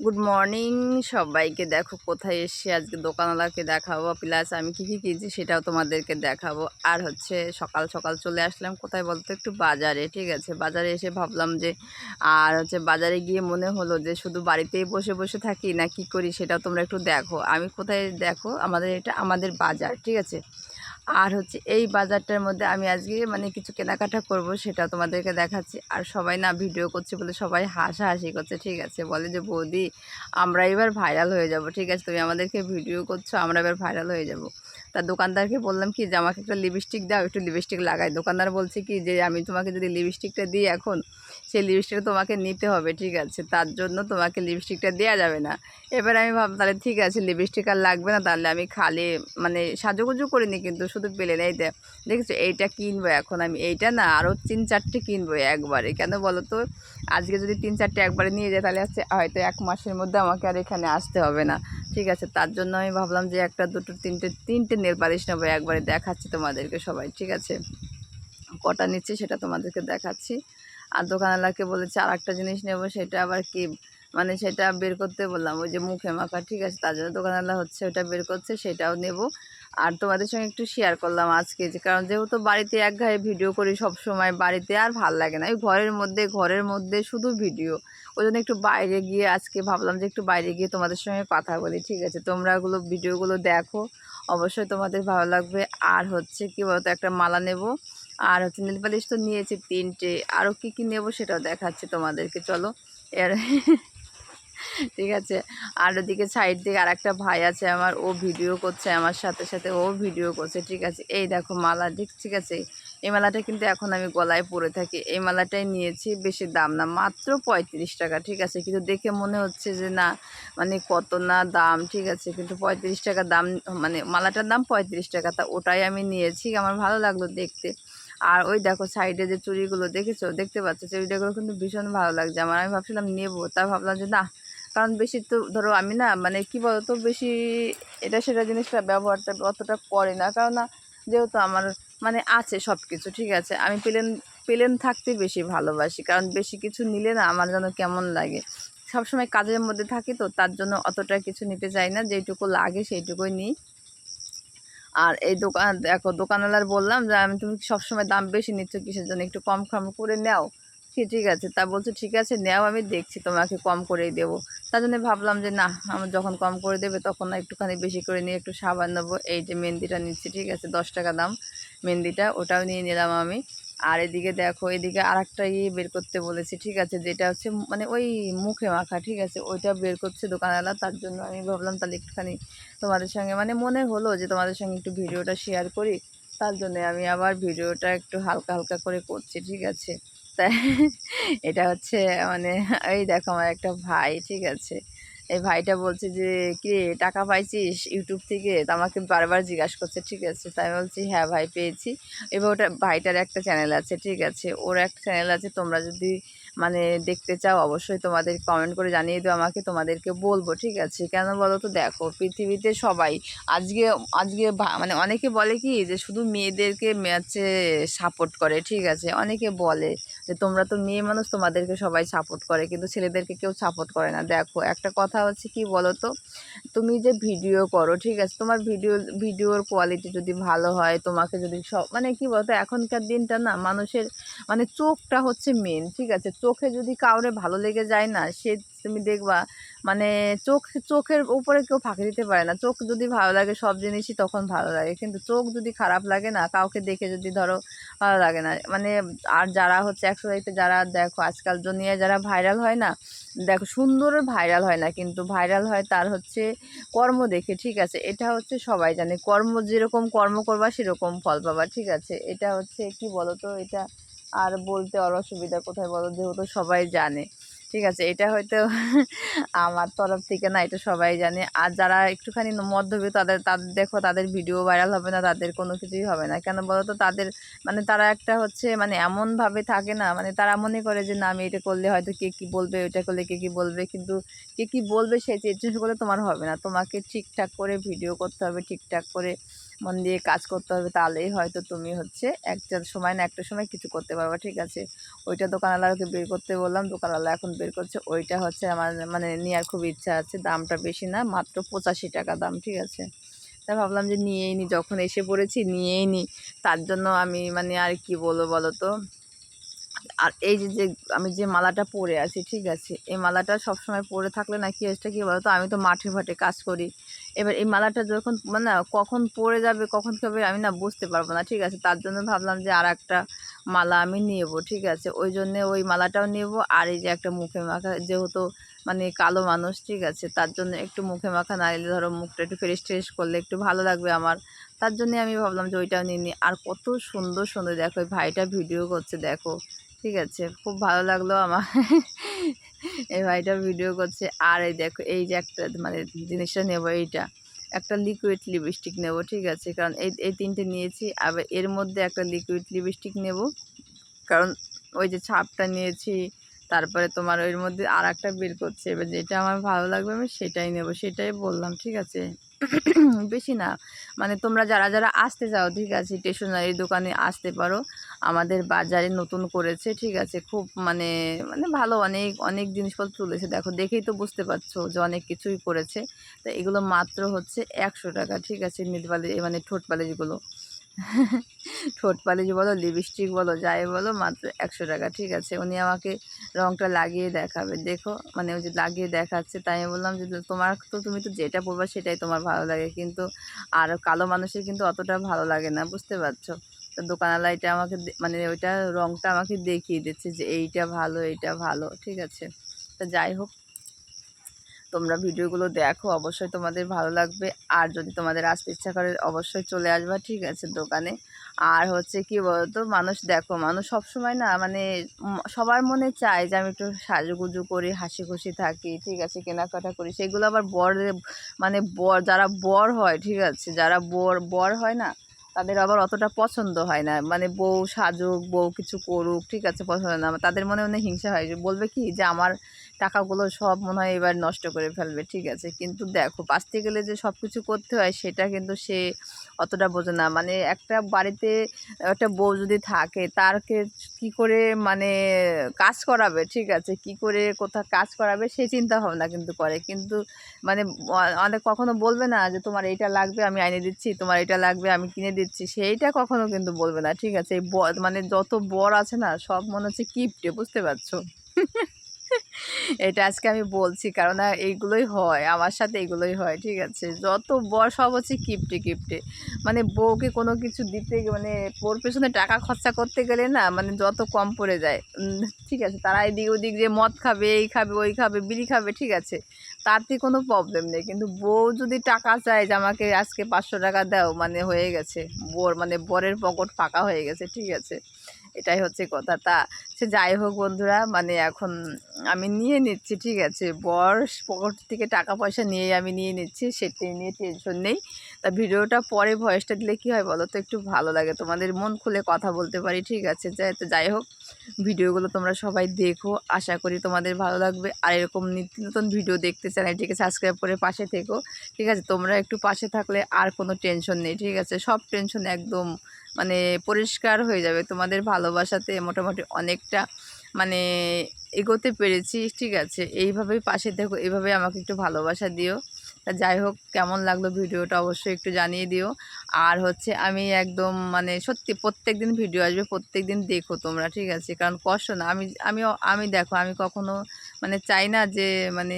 Good morning সবাইকে দেখো কোথায় এসে আজকে দোকানওয়ালাকে দেখাবো। প্লাস আমি কী কী কিনছি সেটাও তোমাদেরকে দেখাবো। আর হচ্ছে সকাল সকাল চলে আসলাম। কোথায় বলতো? একটু বাজারে, ঠিক আছে? বাজারে এসে ভাবলাম যে, আর হচ্ছে বাজারে গিয়ে মনে হলো যে, শুধু বাড়িতেই বসে বসে থাকি না কি করি সেটাও তোমরা একটু দেখো। আমি কোথায় দেখো? আমাদের এটা আমাদের বাজার, ঠিক আছে? আর হচ্ছে এই বাজারটার মধ্যে আমি আজকে মানে কিছু কেনাকাটা করব সেটা তোমাদেরকে দেখাচ্ছি। আর সবাই না ভিডিও করছে বলে সবাই হাসাহাসি করছে, ঠিক আছে? বলে যে, বৌদি, আমরা এবার ভাইরাল হয়ে যাব, ঠিক আছে? তুমি আমাদেরকে ভিডিও করছ, আমরা এবার ভাইরাল হয়ে যাব। তা দোকানদারকে বললাম কি, যে, আমাকে একটা লিপস্টিক দাও, একটু লিপস্টিক লাগাই। দোকানদার বলছে কি, যে, আমি তোমাকে যদি লিপস্টিকটা দিই এখন, সেই লিপস্টিকটা তোমাকে নিতে হবে, ঠিক আছে? তার জন্য তোমাকে লিপস্টিকটা দেওয়া যাবে না। এবার আমি ভাবলাম, তাহলে ঠিক আছে লিপস্টিক আর লাগবে না, তাহলে আমি খালি মানে সাজুগুজু করিনি কিন্তু শুধু পেলে নেই দে দেখেছ, এইটা কিনবো এখন আমি। এইটা না আরও তিন চারটে কিনবো একবারে। কেন বলো তো? আজকে যদি তিন চারটে একবারে নিয়ে যায়, তাহলে হচ্ছে হয়তো এক মাসের মধ্যে আমাকে আর এখানে আসতে হবে না। ঠিক আছে, তার জন্য আমি ভাবলাম যে একটা, দুটো, তিনটে তিনটে নেল পালিশ নেব একবারে দেখাচ্ছি তোমাদেরকে সবাই, ঠিক আছে? কটা নিচ্ছি সেটা তোমাদেরকে দেখাচ্ছি। আর দোকানওয়ালাকে বলেছে আর একটা জিনিস নেব, সেটা আবার কি? মানে সেটা বের করতে বললাম, ওই যে মুখে মাখা, ঠিক আছে? তার জন্য দোকানওয়ালা হচ্ছে ওটা বের করছে, সেটাও নেব। আর তোমাদের সঙ্গে একটু শেয়ার করলাম আজকে যে, কারণ যেহেতু বাড়িতে এক ঘায়ে ভিডিও করি সব সময় বাড়িতে আর ভালো লাগে না। ওই ঘরের মধ্যে ঘরের মধ্যে শুধু ভিডিও ওই জন্য একটু বাইরে গিয়ে আজকে ভাবলাম যে একটু বাইরে গিয়ে তোমাদের সঙ্গে কথা বলি, ঠিক আছে? তোমরা ওগুলো ভিডিওগুলো দেখো। অবশ্যই তোমাদের ভালো লাগবে। আর হচ্ছে কি বলতো, একটা মালা নেব। আর হচ্ছে নীল পালিশ তো নিয়েছি তিনটে। আরও কী কী নেব সেটাও দেখাচ্ছি তোমাদেরকে। চলো, এর ঠিক আছে? আর ওদিকে সাইড দিকে আর একটা ভাই আছে আমার, ও ভিডিও করছে আমার সাথে সাথে, ও ভিডিও করছে, ঠিক আছে? এই দেখো মালা, ঠিক ঠিক আছে? এই মালাটা কিন্তু এখন আমি গলায় পরে থাকি। এই মালাটাই নিয়েছি, বেশি দাম না, মাত্র পঁয়ত্রিশ টাকা, ঠিক আছে? কিন্তু দেখে মনে হচ্ছে যে না মানে কত না দাম, ঠিক আছে? কিন্তু পঁয়ত্রিশ টাকা দাম মানে মালাটার দাম পঁয়ত্রিশ টাকা, তা ওটাই আমি নিয়েছি, আমার ভালো লাগল দেখতে। আর ওই দেখো সাইডে যে চুড়িগুলো, দেখেছ? দেখতে পাচ্ছ? চুড়িটাগুলো কিন্তু ভীষণ ভালো লাগছে। আমার, আমি ভাবছিলাম নেব, তা ভাবলাম যে না কারণ বেশি তো ধরো আমি না মানে কি বলতো, বেশি এটা সেটা জিনিসটা ব্যবহারটা অতটা করে না। কারণ না যেহেতু আমার মানে আছে সব কিছু ঠিক আছে? আমি প্লেন প্লেন থাকতে বেশি ভালোবাসি, কারণ বেশি কিছু নিলে না আমার যেন কেমন লাগে। সবসময় কাজের মধ্যে থাকি তো, তার জন্য অতটা কিছু নিতে চাই না যেটুকু লাগে সেইটুকুই নিই। আর এই দোকান, দেখো দোকানওয়ালার বললাম যে, আমি তুমি সবসময় দাম বেশি নিচ্ছ কিসের জন্য? একটু কম কম করে নাও। ঠিক আছে। তা বলছে, ঠিক আছে, নেও, আমি দেখছি, তোমাকে কম করেই দেবো। তার জন্য ভাবলাম যে, না, আমার যখন কম করে দেবে, তখন একটুখানি বেশি করে নিয়ে একটু সাবান নেব। এই যে মেহেন্দিটা নিচ্ছি, ঠিক আছে, দশ টাকা দাম মেহেন্দিটা, ওটাও নিয়ে নিলাম আমি। আর এদিকে দেখো, এদিকে আর একটা ইয়ে বের করতে বলেছি, ঠিক আছে, যেটা হচ্ছে মানে ওই মুখে মাখা, ঠিক আছে, ওইটা বের করছে দোকানওয়ালা, তার জন্য আমি ভাবলাম তাহলে একটুখানি তোমাদের সঙ্গে মানে মনে হলো যে, তোমাদের সঙ্গে একটু ভিডিওটা শেয়ার করি, তার জন্য আমি আবার ভিডিওটা একটু হালকা হালকা করে করছি, ঠিক আছে। তাই এটা হচ্ছে মানে এই দেখো আমার একটা ভাই, ঠিক আছে? এই ভাইটা বলছে যে, কি টাকা পাইছিস ইউটিউব থেকে? তো আমাকে বারবার জিজ্ঞাসা করছে, ঠিক আছে? তাই বলছি হ্যাঁ ভাই, পেয়েছি। এবার ওটা ভাইটার একটা চ্যানেল আছে, ঠিক আছে? ওর একটা চ্যানেল আছে, তোমরা যদি মানে দেখতে চাও, অবশ্যই তোমাদের কমেন্ট করে জানিয়ে দিও আমাকে, তোমাদেরকে বলব, ঠিক আছে? কেন বলো তো দেখো, পৃথিবীতে সবাই, আজকে আজকে মানে অনেকে বলে কি যে শুধু মেয়েদেরকে হচ্ছে সাপোর্ট করে, ঠিক আছে? অনেকে বলে যে তোমরা তো মেয়ে মানুষ, তোমাদেরকে সবাই সাপোর্ট করে, কিন্তু ছেলেদেরকে কেউ সাপোর্ট করে না। দেখো, একটা কথা হচ্ছে কি বলো তো তুমি যে ভিডিও করো, ঠিক আছে? তোমার ভিডিও ভিডিওর কোয়ালিটি যদি ভালো হয়, তোমাকে যদি সব মানে কি বলতো? এখনকার দিনটা না মানুষের মানে চোখটা হচ্ছে মেন ঠিক আছে? চোখে যদি কাউরে ভালো লেগে যায় না, সে তুমি দেখবা মানে চোখ, চোখের উপরে কেউ ফাঁকি দিতে পারে না। চোখ যদি ভালো লাগে সব জিনিসই তখন ভালো লাগে। কিন্তু চোখ যদি খারাপ লাগে না, কাউকে দেখে যদি ধরো ভালো লাগে না মানে আর যারা হচ্ছে একশো লাইফে যারা দেখো আজকাল দুনিয়ায় যারা ভাইরাল হয় না, দেখো সুন্দর ভাইরাল হয় না, কিন্তু ভাইরাল হয় তার হচ্ছে কর্ম দেখে, ঠিক আছে? এটা হচ্ছে সবাই জানে। কর্ম যেরকম কর্ম করবা, সেরকম ফল পাবা, ঠিক আছে? এটা হচ্ছে কি বলো তো এটা আর বলতে আর অসুবিধা কোথায় বলো? যেহেতু সবাই জানে। ঠিক আছে, এটা হয়তো আমার তরফ থেকে না, এটা সবাই জানে। আর যারা একটুখানি মধ্যবিত্ত, তাদের তাদের দেখো তাদের ভিডিও ভাইরাল হবে না, তাদের কোনো কিছুই হবে না। কেন বলো তো, তাদের মানে তারা একটা হচ্ছে মানে এমনভাবে থাকে না মানে তারা মনে করে যে, না, আমি এটা করলে হয়তো কে কী বলবে, ওইটা করলে কে কী বলবে। কিন্তু কে কী বলবে, সেই চেষ্টা করলে তোমার হবে না। তোমাকে ঠিকঠাক করে ভিডিও করতে হবে, ঠিকঠাক করে মন দিয়ে কাজ করতে হবে তাহলেই হয়তো তুমি হচ্ছে একটা সময় না একটা সময় কিছু করতে পারবে, ঠিক আছে? ওইটা দোকানওয়ালাকে বের করতে বললাম, দোকানওয়ালা এখন বের করছে, ওইটা হচ্ছে আমার মানে নেওয়ার খুব ইচ্ছা আছে, দামটা বেশি না, মাত্র পঁচাশি টাকা দাম, ঠিক আছে? তা ভাবলাম যে নিয়েই নি, যখন এসে পড়েছি নিয়েই নি, তার জন্য আমি মানে আর কি বলব বলো তো আর এই যে যে আমি যে মালাটা পরে আছি, ঠিক আছে? এই মালাটা সবসময় পরে থাকলে না কি হচ্ছে কি বলতো? আমি তো মাঠে ফাটে কাজ করি। এবার এই মালাটা যখন মানে কখন পরে যাবে, কখন কী আমি না বুঝতে পারব না, ঠিক আছে? তার জন্য ভাবলাম যে আর একটা মালা আমি নেব, ঠিক আছে? ওই জন্যে ওই মালাটাও নেব। আর এই যে একটা মুখে মাখা, যেহেতু মানে কালো মানুষ, ঠিক আছে? তার জন্য একটু মুখে মাখা, না এলে ধরো মুখটা একটু ফ্রেশ ট্রেশ করলে একটু ভালো লাগবে আমার। তার জন্যে আমি ভাবলাম যে ওইটাও নিয়ে নিই আর কত সুন্দর সুন্দর, দেখো ভাইটা ভিডিও করছে, দেখো। ঠিক আছে, খুব ভালো লাগল আমার। এই ভাইটা ভিডিও করছে। আর এই দেখো, এই যে একটা মানে জিনিসটা নেব এইটা। একটা লিকুইড লিপস্টিক নেব, ঠিক আছে? কারণ এই এই তিনটে নিয়েছি। আবার এর মধ্যে একটা লিকুইড লিপস্টিক নেব। কারণ ওই যে ছাপটা নিয়েছি, তারপরে তোমার ওর মধ্যে আর একটা বের করছে। এবার যেটা আমার ভালো লাগবে, আমি সেটাই নেব। সেটাই বললাম, ঠিক আছে? বেশি না। মানে তোমরা যারা যারা আসতে চাও, ঠিক আছে স্টেশনারি দোকানে আসতে পারো। আমাদের বাজারে নতুন করেছে, ঠিক আছে, খুব মানে মানে ভালো, অনেক অনেক জিনিসপত্র তুলেছে। দেখো, দেখেই তো বুঝতে পারছ যে অনেক কিছুই করেছে। তো এগুলো মাত্র হচ্ছে একশো টাকা, ঠিক আছে পালিশ মানে ঠোঁট পালিশগুলো ঠোঁট পালিশ বলো লিপস্টিক বলো, যাই বলো, মাত্র একশো টাকা, ঠিক আছে? উনি আমাকে রঙটা লাগিয়ে দেখাবে। দেখো মানে ওই যে লাগিয়ে দেখাচ্ছে, তাই আমি বললাম যে তোমার তো তুমি তো যেটা পরবা সেটাই তোমার ভালো লাগে। কিন্তু আর কালো মানুষের কিন্তু অতটা ভালো লাগে না, বুঝতে পারছ? তো দোকানওয়ালা এটা আমাকে মানে ওইটা রঙটা আমাকে দেখিয়ে দিচ্ছে যে, এইটা ভালো এইটা ভালো। ঠিক আছে? তা যাই হোক তোমরা ভিডিওগুলো দেখো, অবশ্যই তোমাদের ভালো লাগবে। আর যদি তোমাদের আসতে ইচ্ছা করে, অবশ্যই চলে আসবা, ঠিক আছে, দোকানে। আর হচ্ছে কি বলতো, মানুষ দেখো, মানুষ সবসময় না মানে সবার মনে চায় যে আমি একটু সাজুগুজু করি হাসি খুশি থাকি, ঠিক আছে, কেনাকাটা করি। সেগুলো আবার বর মানে বর যারা বর হয়, ঠিক আছে, যারা বর বর হয় না, তাদের আবার অতটা পছন্দ হয় না। মানে বউ সাজুক, বউ কিছু করুক, ঠিক আছে, পছন্দ না। তাদের মনে মনে হিংসা হয়। বলবে কি যে, আমার টাকাগুলো সব মনে হয় এবার নষ্ট করে ফেলবে, ঠিক আছে। কিন্তু দেখো বাঁচতে গেলে যে সব কিছু করতে হয়, সেটা কিন্তু সে অতটা বোঝে না। মানে একটা বাড়িতে একটা বউ যদি থাকে, তারকে কি করে মানে কাজ করাবে, ঠিক আছে? কি করে কোথাও কাজ করাবে সেই চিন্তা ভাবনা কিন্তু করে। কিন্তু মানে অনেক কখনো বলবে না যে, তোমার এইটা লাগবে, আমি আইনে দিচ্ছি, তোমার এটা লাগবে, আমি কিনে দিচ্ছি। সেইটা কখনো কিন্তু বলবে না, ঠিক আছে? মানে যত বর আছে না, সব মনে হচ্ছে কিপটে, বুঝতে পারছ? এটা আজকে আমি বলছি, কারণ এইগুলোই হয়, আমার সাথে এগুলোই হয়, ঠিক আছে? যত বর সব হচ্ছে কিপটে কিপটে। মানে বউকে কোনো কিছু দিতে মানে ওর পেছনে টাকা খরচা করতে গেলে না মানে যত কম পড়ে যায় ঠিক আছে? তারা এদিক ওদিক যে মদ খাবে, এই খাবে, ওই খাবে, বিড়ি খাবে, ঠিক আছে? তাতে কোনো প্রবলেম নেই। কিন্তু বউ যদি টাকা চায় যে আমাকে আজকে পাঁচশো টাকা দাও মানে হয়ে গেছে, বর মানে বরের পকেট ফাঁকা হয়ে গেছে, ঠিক আছে? এটাই হচ্ছে কথা। তা সে যাই হোক বন্ধুরা মানে এখন আমি নিয়ে নিচ্ছি, ঠিক আছে? বর পকেট থেকে টাকা পয়সা নিয়েই আমি নিয়ে নিচ্ছি, সেটি নিয়ে টেনশন নেই। তা ভিডিওটা পরে ভয়েসটা দিলে কী হয় বলো তো? একটু ভালো লাগে। তোমাদের মন খুলে কথা বলতে পারি, ঠিক আছে? যাই, তো যাই হোক, ভিডিওগুলো তোমরা সবাই দেখো। আশা করি তোমাদের ভালো লাগবে। আর এরকম নিত্য নতুন ভিডিও দেখতে চ্যানেলটিকে সাবস্ক্রাইব করে পাশে থেকো, ঠিক আছে? তোমরা একটু পাশে থাকলে আর কোনো টেনশন নেই, ঠিক আছে? সব টেনশন একদম মানে পরিষ্কার হয়ে যাবে। তোমাদের ভালোবাসাতে মোটামুটি অনেকটা মানে এগোতে পেরেছি, ঠিক আছে? এইভাবেই পাশে দেখো এইভাবে আমাকে একটু ভালোবাসা দিও। তা যাই হোক, কেমন লাগল ভিডিওটা অবশ্যই একটু জানিয়ে দিও। আর হচ্ছে আমি একদম মানে সত্যি প্রত্যেক দিন ভিডিও আসবে প্রত্যেক দিন দেখো তোমরা, ঠিক আছে? কারণ কষ্ট না, আমি আমি আমি দেখো, আমি কখনো মানে চাই না যে মানে